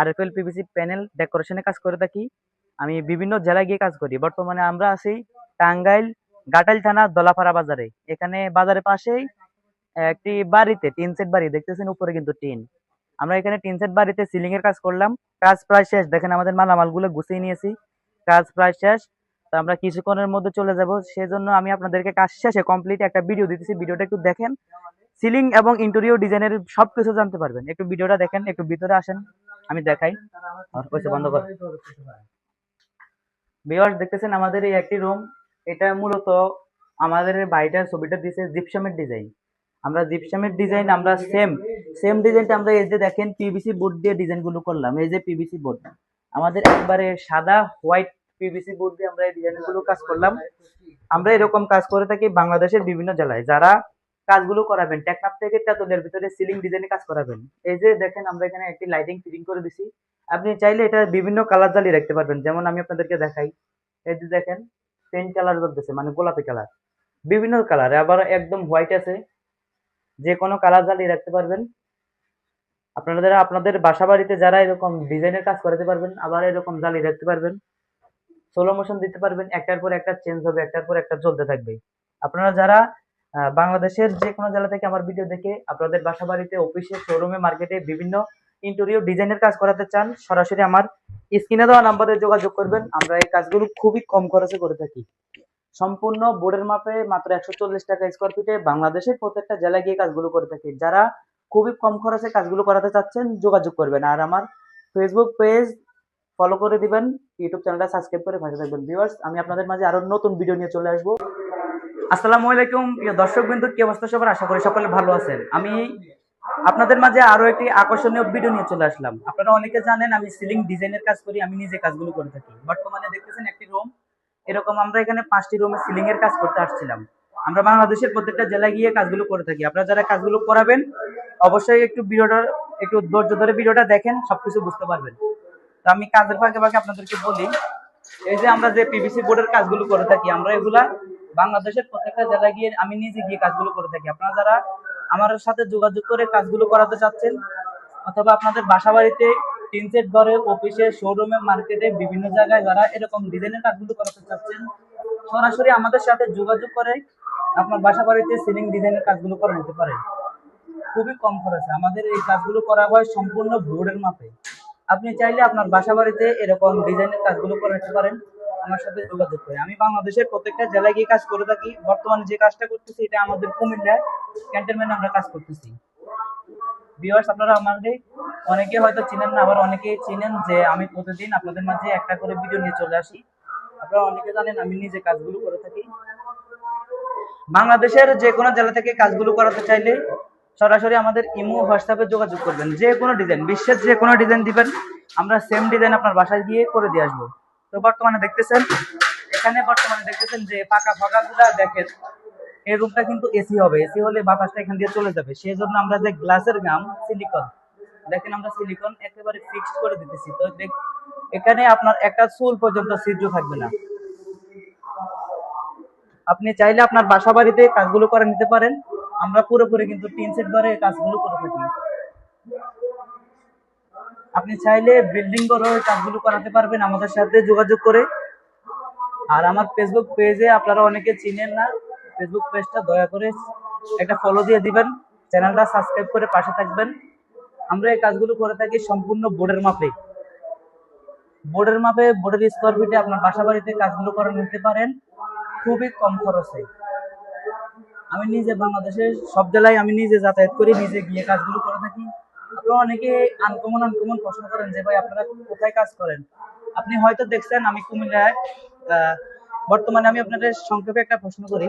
RFL PVC panel ডেকোরেশনে কাজ করে থাকি। আমি বিভিন্ন জেলায় গিয়ে কাজ করি। বর্তমানে আমরা আছি টাঙ্গাইল গাটাইল থানা দলাপাড়া বাজারে। এখানে বাজারের পাশেই একটি বাড়িতে, টিন সেট বাড়ি, দেখতেছেন উপরে কিন্তু টিন। আমরা এখানে টিন সেট বাড়িতে সিলিং এর কাজ করলাম। কাজ প্রায় শেষ। দেখেন আমাদের মালামালগুলো গুছিয়ে নিয়েছি। কাজ প্রায় শেষ। তো আমরা কিছুক্ষণের মধ্যে চলে যাব। সেজন্য আমি আপনাদেরকে কাজ শেষে কমপ্লিট একটা ভিডিও দিতেছি। ভিডিওটা একটু দেখেন। সিলিং এবং ইন্টেরিয়র ডিজাইনের সবকিছু জানতে পারবেন। একটু ভিডিওটা দেখেন, একটু ভিতরে আসেন, আমি দেখাই। বন্ধ কর। ভিউয়ার্স দেখতেছেন আমাদের এই একটি রুম এটা মূলত আমাদের এই বাড়িটার ছবিটা দিয়েছে জিপসামের ডিজাইন আমরা জিপসামের ডিজাইন আমরা সেম সেম ডিজাইনটা আমরা এই যে দেখেন পিভিসি বোর্ড দিয়ে ডিজাইনগুলো করলাম, এই যে পিভিসি বোর্ড আমাদের একবারে সাদা হোয়াইট পিভিসি বোর্ড দিয়ে আমরা এই ডিজাইনগুলো কাজ করলাম। আমরা এরকম কাজ করে থাকি বাংলাদেশের বিভিন্ন জেলায়। যারা কাজগুলো করাবেন। টেকনাফ থেকে তেতুলের ভিতরে সিলিং ডিজাইনে কাজ করাবেন। এই যে দেখেন, আমরা এখানে একটি লাইটিং ফিটিং করে দিছি। আপনি চাইলে এটা বিভিন্ন কালার জ্বালিয়ে রাখতে পারবেন। যেমন আমি আপনাদেরকে দেখাই। এই যে দেখেন পেন্ট কালার জ্বলতেছে মানে গোলাপি কালার বিভিন্ন কালার আবার একদম হোয়াইট আছে। যে কোনো কালার জ্বালিয়ে রাখতে পারবেন। আপনারা আপনাদের বাসা বাড়িতে যারা এরকম ডিজাইনের কাজ করাতে পারবেন, আবার এরকম জ্বালিয়ে রাখতে পারবেন। সোলো মোশন দিতে পারবেন। একটার পর একটা চেঞ্জ হবে, একটার পর একটা চলতে থাকবে। আপনারা যারা বাংলাদেশের যে কোনো জেলা থেকে আমার ভিডিও দেখে আপনাদের বাসা বাড়িতে অফিসে শোরুমে মার্কেটে বিভিন্ন ইন্টেরিয়র ডিজাইনের কাজ করাতে চান, সরাসরি আমার স্ক্রিনে দেওয়া নাম্বারে যোগাযোগ করবেন। আমরা এই কাজগুলো খুবই কম খরচে করে থাকি। সম্পূর্ণ বোর্ডের মাপে মাত্র একশো চল্লিশ টাকা স্কোয়ার ফিটে বাংলাদেশের প্রত্যেকটা জেলায় গিয়ে কাজগুলো করে থাকি। যারা খুবই কম খরচে কাজগুলো করাতে চাচ্ছেন, যোগাযোগ করবেন। আর আমার ফেসবুক পেজ ফলো করে দিবেন। ইউটিউব চ্যানেলটা সাবস্ক্রাইব করে পাশে থাকবেন। ভিউয়ার্স আমি আপনাদের মাঝে আরও নতুন ভিডিও নিয়ে চলে আসব। আসসালামু আলাইকুম, প্রিয় দর্শক বিন্দু কি অবস্থা সবার? আশা করি সকলে ভালো আছেন। আমি আপনাদের মাঝে আরও একটি আকর্ষণীয় ভিডিও নিয়ে চলে আসলাম। আপনারা অনেকে জানেন, আমি সিলিং ডিজাইনের কাজ করি, আমি নিজে কাজগুলো করে থাকি। বর্তমানে দেখতেছেন একটি রুম এরকম আমরা এখানে পাঁচটি রুমে সিলিং এর কাজ করতে আসছিলাম। আমরা বাংলাদেশের প্রত্যেকটা জেলায় গিয়ে কাজগুলো করে থাকি। আপনারা যারা কাজগুলো করাবেন, অবশ্যই একটু ভিডিওটা একটু ধৈর্য ধরে ভিডিওটা দেখেন, সবকিছু বুঝতে পারবেন। তো আমি কাজের ফাঁকে ফাঁকে আপনাদেরকে বলি, এই যে আমরা যে পিভিসি বোর্ডের কাজগুলো করে থাকি, আমরা এগুলা বাংলাদেশের প্রত্যেকটা জেলায় গিয়ে আমি নিজে গিয়ে কাজগুলো করে থাকি। আপনারা যারা আমার সাথে যোগাযোগ করে কাজগুলো করাতে চাচ্ছেন, অথবা আপনাদের বাসা বাড়িতে টিন সেট ঘরে অফিসে শোরুমে মার্কেটে বিভিন্ন জায়গায় যারা এরকম ডিজাইনের কাজগুলো করাতে চাচ্ছেন, সরাসরি আমাদের সাথে যোগাযোগ করে আপনার বাসা বাড়িতে সিলিং ডিজাইনের কাজগুলো করে নিতে পারেন। খুবই কম খরচে। আমাদের এই কাজগুলো করা হয় সম্পূর্ণ বোর্ডের মাপে। আপনি চাইলে আপনার বাসা বাড়িতে এরকম ডিজাইনের কাজগুলো করে নিতে পারেন। আমার সাথে যোগাযোগ করে। আমি বাংলাদেশের প্রত্যেকটা জেলায় গিয়ে কাজ করে থাকি। বর্তমানে যে কাজটা করতেছি, এটা আমাদের কুমিল্লায় ক্যান্টনমেন্টে আমরা কাজ করতেছি। ভিউয়ার্স আপনারা আমাদের অনেকে হয়তো চিনেন না, আবার অনেকে চিনেন যে আমি প্রতিদিন আপনাদের মাঝে একটা করে ভিডিও নিয়ে চলে আসি। আপনারা অনেকে জানেন আমি নিজে কাজগুলো করে থাকি। বাংলাদেশের যে কোনো জেলা থেকে কাজগুলো করাতে চাইলে সরাসরি আমাদের ইমো হোয়াটসঅ্যাপে যোগাযোগ করবেন। যে কোনো ডিজাইন বিশ্বের যে কোনো ডিজাইন দিবেন, আমরা সেম ডিজাইন আপনার বাসায় গিয়ে করে দিয়ে আসব। তো বর্তমানে দেখতেছেন, এখানে বর্তমানে দেখতেছেন যে পাকা ফাঁকা গুলা দেখেন, এই রুমটা কিন্তু এসি হবে। এসি হলে বাতাসটা এখান দিয়ে চলে যাবে। সেই জন্য আমরা যে গ্লাসের গাম, সিলিকন, দেখেন আমরা সিলিকন একেবারে ফিক্সড করে দিতেছি। তো দেখ- এখানে আপনার একটা চুল পর্যন্ত ছিদ্র থাকবে না। আপনি চাইলে আপনার বাসা বাড়িতে কাজগুলো করে নিতে পারেন। আমরা পুরোপুরি কিন্তু টিন সেট ঘরে কাজগুলো করে থাকি। আপনি চাইলে বিল্ডিং ঘরে কাজগুলো করাতে পারবেন আমাদের সাথে যোগাযোগ করে। আর আমার ফেসবুক পেজে আপনারা অনেকে চিনেন না ফেসবুক পেজটা দয়া করে একটা ফলো দিয়ে দিবেন চ্যানেলটা সাবস্ক্রাইব করে পাশে থাকবেন। আমরা এই কাজগুলো করে থাকি সম্পূর্ণ বোর্ডের মাপে। বোর্ডের মাপে বোর্ডের স্কোয়ার ফিটে আপনার বাসা বাড়িতে কাজগুলো করে নিতে পারেন, খুবই কম খরচে। আমি নিজে বাংলাদেশের সব জেলায় আমি নিজে যাতায়াত করি, নিজে গিয়ে কাজগুলো আপনারা অনেকে আনকমন আনকমন প্রশ্ন করেন যে, ভাই, আপনারা কোথায় কাজ করেন? আপনি হয়তো দেখছেন, আমি কুমিল্লায় বর্তমানে আমি আপনাদের সংক্ষেপে একটা প্রশ্ন করি।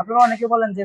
আপনারা অনেকে বলেন যে